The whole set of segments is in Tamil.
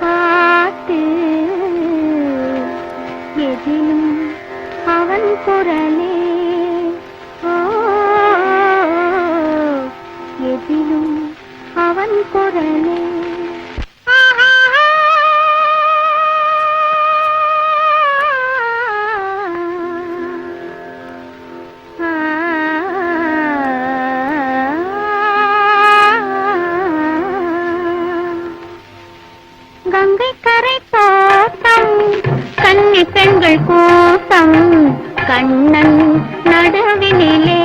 பார்த்து எதிலும் அவன் குரலே எதிலும் அவன் குரலே. கண்ணன் நடவினிலே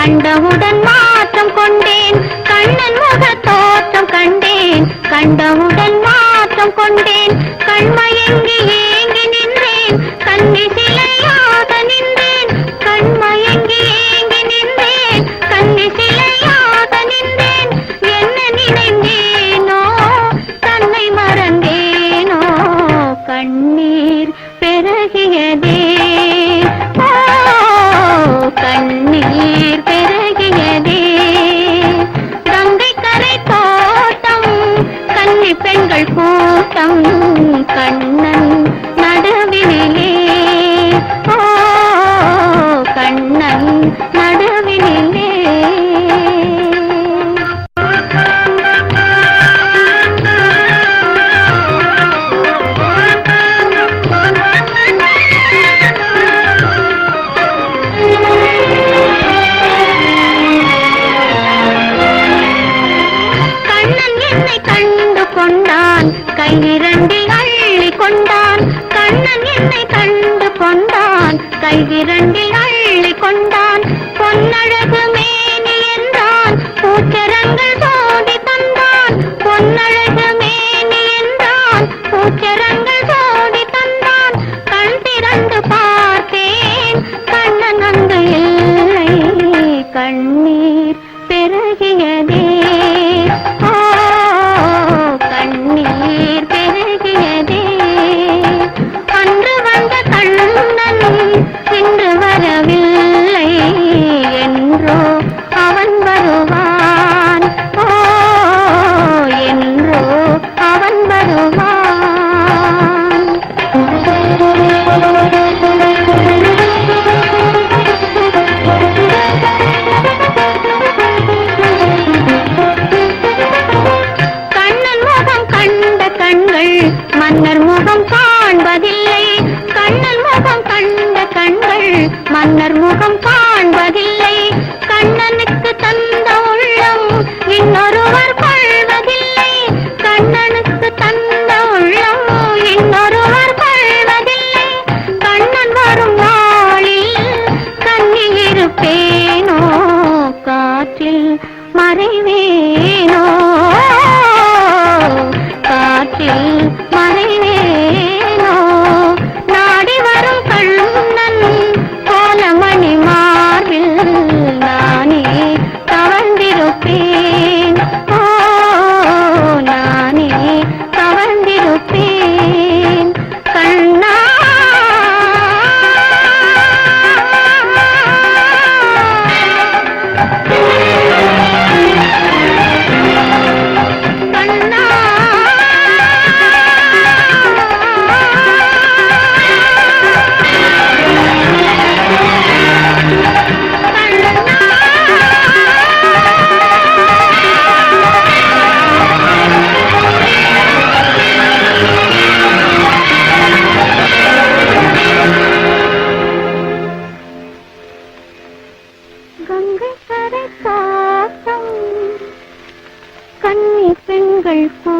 கண்டவுடன் மாற்றம் கொண்டேன். கண்ணன் முக தோற்றம் கண்டேன். கண்டவுடன் மாற்றம் கொண்டேன். கண்மயங்கி ஏங்கி நின்றேன். கண்ணி சிலை கொண்டான் கைவிரண்டை அள்ளி கொண்டான். கண்ணன் என்னை கண்டு கொண்டான். கைவிரண்டை அள்ளி கொண்டான். பொன்னழகு மேனி என்றான். பூச்சரங்கள் சோதி தந்தான். பொன்னழகு for